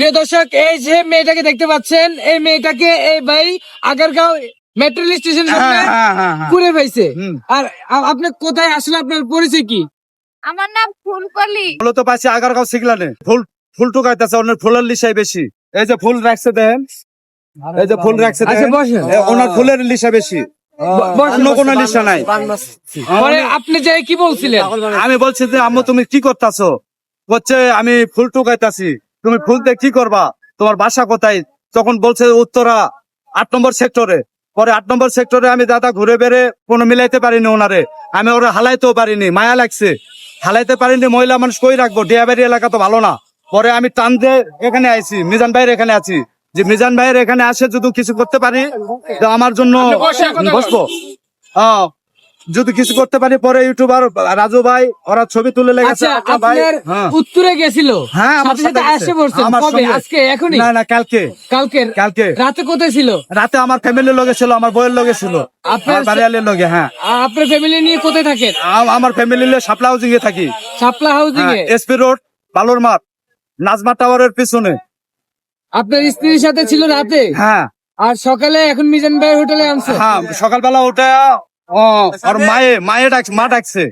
প্রিয় দর্শক এই যে মেয়েটাকে দেখতে পাচ্ছেন এই মেয়েটাকে এই ভাই আগারগাঁও মেট্রো স্টেশন। ঘুরে পাইছে আর আপনি কোথায় আসলে আপনার পরিচয় কি? আমার নাম ফুলকলি। ফুল তো পাইছি আগারগাঁও শিখলানে ফুল ফুল টুকাইতেছে অন্য ফুলের লিসাই বেশি। এই যে ফুল রাখছে দেন। এই যে ফুল রাখছে আচ্ছা দেখেন বসেন ওনার ফুলের লিসা বেশি। আপনি যে কি বলছিলেন? আমি বলছি যে আম্মু তুমি কি করতাছো? বলছে আমি ফুল টুকাইতাছি। তুমি ফুল দিয়ে কি করবা? তোমার বাসা কোথায়? তখন বলছে উত্তরা আট নম্বর সেক্টরে পরে আট নম্বর সেক্টরে আমি দাদা ঘুরে বেড়ে কোনো মিলাইতে পারিনি ওনারে। আমি ওরা হালাইতেও পারিনি মায়া লাগছে। হালাইতে পারিনি মহিলা মানুষ কই রাখব? ডিয়াবাড়ি এলাকা তো ভালো না। পরে আমি টান দিয়ে এখানে আইছি মিজান ভাইয়ের এখানে আছি। যে মিজান ভাইয়ের এখানে আসে যদি কিছু করতে পারি তো আমার জন্য। বসবো। হ্যাঁ। যদি কিছু করতে পারি পরে ইউটিউবার রাজু ভাই ওরা ছবি তুলে লেগেছে আচ্ছা আপনার হ্যাঁ। উত্তরে গেছিল। হ্যাঁ আমার সাথে আসে। কবে? আজকে এখনই? না না কালকে। কালকে কালকে। রাতে কোথায় ছিল? রাতে আমার ফ্যামিলির লগে ছিল আমার বইয়ের লগে ছিল। আপনার- বাড়িয়ালের লগে হ্যাঁ। আপনার ফ্যামিলি নিয়ে কোথায় থাকেন? আম- আমার ফ্যামিলির সাপলা হাউজিং এ থাকি। শাপলা হাউজিং এ এসপি রোড বালুর মাঠ নাজমা টাওয়ারের পিছনে। আপনার স্ত্রীর সাথে ছিল রাতে? হ্যাঁ। আর সকালে এখন মিজান ভাই হোটেলে আনছে? হ্যাঁ সকালবেলা ওটা ও আর মায়ে মায়ে ডাকছে মা ডাকছে।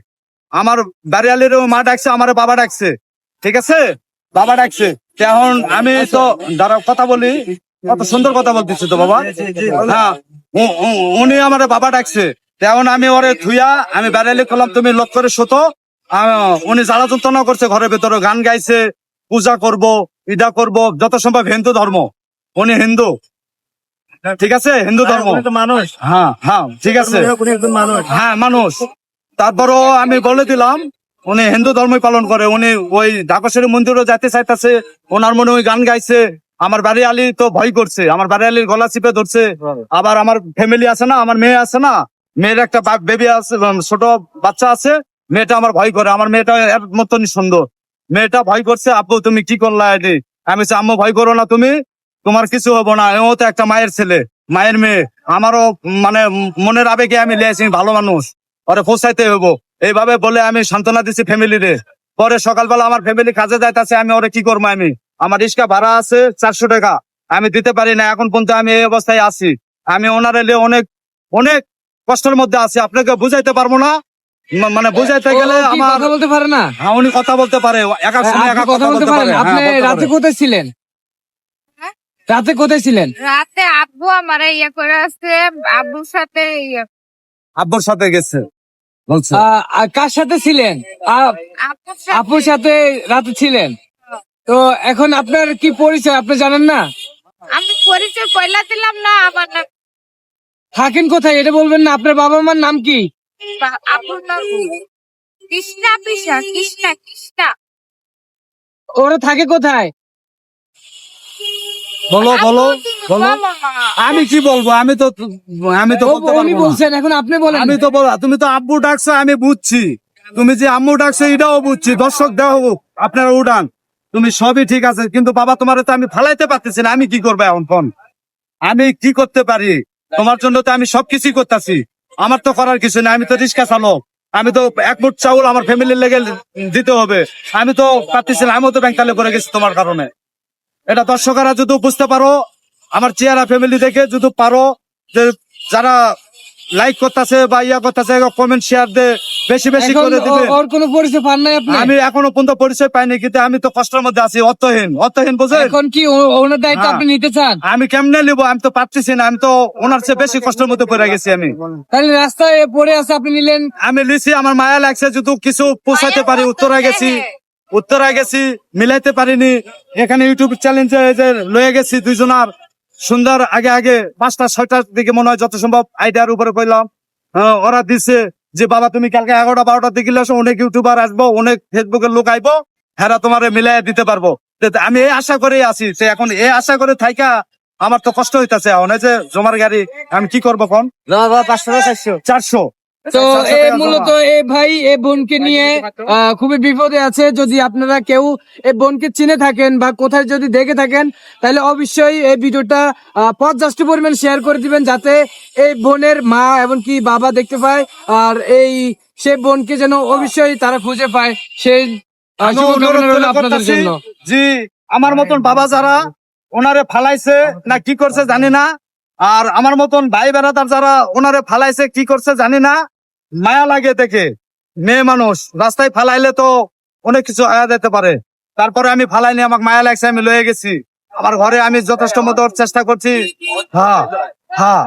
আমার বাড়িয়ালিরও মা ডাকছে আমার বাবা ডাকছে। ঠিক আছে? বাবা ডাকছে। এখন আমি তো দাঁড়া কথা বলি। কত সুন্দর কথা বলতেছি তো বাবা। হ্যাঁ উনি আমার বাবা ডাকছে। তো এখন আমি ওরে থুইয়া আমি বাড়িয়ালি করলাম তুমি লক করে শোতো। উনি জ্বালা যন্ত্রণা করছে ঘরের ভেতরে গান গাইছে পূজা করব ইদা করব যত সম্ভব হিন্দু ধর্ম। উনি হিন্দু। ঠিক আছে? হিন্দু ধর্ম। মানুষ? হ্যাঁ হ্যাঁ ঠিক আছে। মানুষ? হ্যাঁ মানুষ। তারপরও আমি বলে দিলাম উনি হিন্দু ধর্মই পালন করে। উনি ওই ঢাকেশ্বরী মন্দিরও যেতে চাইতেছে। ওনার মনে ওই গান গাইছে। আমার বাড়ি আলী তো ভয় করছে। আমার বাড়ি আলীর গলা চিপে ধরছে। আবার আমার ফ্যামিলি আছে না আমার মেয়ে আছে না মেয়ের একটা বেবি আছে ছোট বাচ্চা আছে। মেয়েটা আমার ভয় করে। আমার মেয়েটা এর মতনই সুন্দর। মেয়েটা ভয় করছে আব্বু তুমি কি করলা এটি? আমি আম্মু ভয় করো না তুমি। তোমার কিছু হব না ও তো একটা মায়ের ছেলে মায়ের মেয়ে। আমারও মানে মনের আবেগে আমি লিয়েছি ভালো মানুষ। ওরে পৌঁছাইতে হব। এইভাবে বলে আমি সান্ত্বনা দিচ্ছি ফ্যামিলিরে। পরে সকালবেলা আমার ফ্যামিলি কাজে যাইতেছে আমি ওরে কি করব আমি? আমার রিক্সা ভাড়া আছে চারশো টাকা। আমি দিতে পারি না এখন পর্যন্ত আমি এই অবস্থায় আছি। আমি ওনারে লিয়ে অনেক অনেক কষ্টের মধ্যে আছি। আপনাকে বুঝাইতে পারব না? মানে বুঝাইতে গেলে আমার কথা বলতে পারে না? হ্যাঁ উনি কথা বলতে পারে একা সময় আপনি একা কথা বলতে পারেন। হ্যাঁ, আপনি রাতে কোথায় ছিলেন? হ্যাঁ? রাতে কোথায় ছিলেন? রাতে আব্বু আমার ইয়ে করে আসছে আব্বুর সাথে ইয়ে। আব্বুর সাথে গেছে বলছে। কার সাথে ছিলেন? আপুর সাথে। রাতে ছিলেন? তো এখন আপনার কি পরিচয় আপনি জানেন না? আমি পরিচয় পয়লা দিলাম না আমার নাম থাকেন কোথায়? এটা বলবেন না আপনার বাবা মার নাম কি? নাম কৃষ্ণা পিসা কৃষ্ণা কৃষ্ণা। ওরা থাকে কোথায়? বলো বলো বলো। আমি কি বলব? আমি তো আমি তো উনি বলছেন এখন আপনি বলেন আমি তো বলা তুমি তো আব্বু ডাকছো আমি বুঝছি। তুমি যে আম্মু ডাকছো এটাও বুঝছি। দর্শক দেওয়া হোক আপনারা উড়ান। তুমি সবই ঠিক আছে কিন্তু বাবা তোমার তো আমি ফালাইতে পারতেছি না। আমি কি করব এখন ফোন আমি কি করতে পারি? তোমার জন্য তো আমি সবকিছুই করতেছি। আমার তো করার কিছু না আমি তো রিক্সা চালক। আমি তো এক মুঠ চাউল আমার ফ্যামিলির লেগে দিতে হবে। আমি তো পারতেছি না। আমিও তো ব্যাংকালে করে গেছি তোমার কারণে। এটা দর্শকরা যদি বুঝতে পারো আমার চেহারা ফ্যামিলি দেখে যদি পারো যে যারা লাইক করতেছে বা ইয়া করতেছে কমেন্ট শেয়ার দে বেশি বেশি করে দিবে। ওর কোনো পরিচয় পান নাই আপনি? আমি এখনও পর্যন্ত পরিচয় পাইনি কিন্তু আমি তো কষ্টের মধ্যে আছি অর্থহীন অর্থহীন বুঝেন এখন কি ওনার দায়িত্ব হ্যাঁ। আপনি নিতে চান? আমি কেমনে নিবো? আমি তো পারতেছি না আমি তো ওনার চেয়ে বেশি কষ্টের মধ্যে পড়ে গেছি আমি। তাহলে রাস্তায় পড়ে আছে আপনি নিলেন। আমি লিছি আমার মায়া লাগছে যদি কিছু পৌঁছাতে পারি উত্তরায় গেছি? উত্তরায় গেছি মিলাইতে পারিনি। এখানে ইউটিউব চ্যালেঞ্জে লয়ে গেছি দুইজনার। সুন্দর আগে আগে পাঁচটা ছয়টার দিকে মনে হয় যত সম্ভব আইডিয়ার উপরে কইলাম হ্যাঁ, ওরা দিছে যে বাবা তুমি কালকে এগারোটা বারোটার দিকে আসো অনেক ইউটিউবার আসব অনেক ফেসবুকের লোক আইবো হ্যাঁ তোমার মিলাই দিতে পারব। আমি এই আশা করে আছি তো এখন এই আশা করে থাইকা আমার তো কষ্ট হইতাছে এখন। যে জমার গাড়ি আমি কি করব কোন চারশো। তো এ মূলত জমা। এ ভাই এ বোনকে নিয়ে খুবই বিপদে আছে। যদি আপনারা কেউ এ বোনকে চিনে থাকেন বা কোথায় যদি দেখে থাকেন তাহলে অবশ্যই এই ভিডিওটা পর্যাপ্ত পরিমাণ শেয়ার করে দিবেন যাতে এই বোনের মা এমনকি বাবা দেখতে পায় আর এই সে বোনকে যেন অবশ্যই তারা খুঁজে পায়। সেই আপনাদের জন্য। জি আমার মতন বাবা যারা ওনারে ফালাইছে না কি করছে জানি না আর আমার মতন ভাই বেড়াদার যারা ওনারে ফালাইছে কি করছে জানি না মায়া লাগে দেখে। মেয়ে মানুষ, রাস্তায় ফালাইলে তো অনেক কিছু আয়া দিতে পারে। তারপরে আমি ফালাইনি, আমাকে মায়া লাগছে, আমি লয়ে গেছি। আমার ঘরে আমি যথেষ্ট মতো চেষ্টা করছি। হ্যাঁ হ্যাঁ।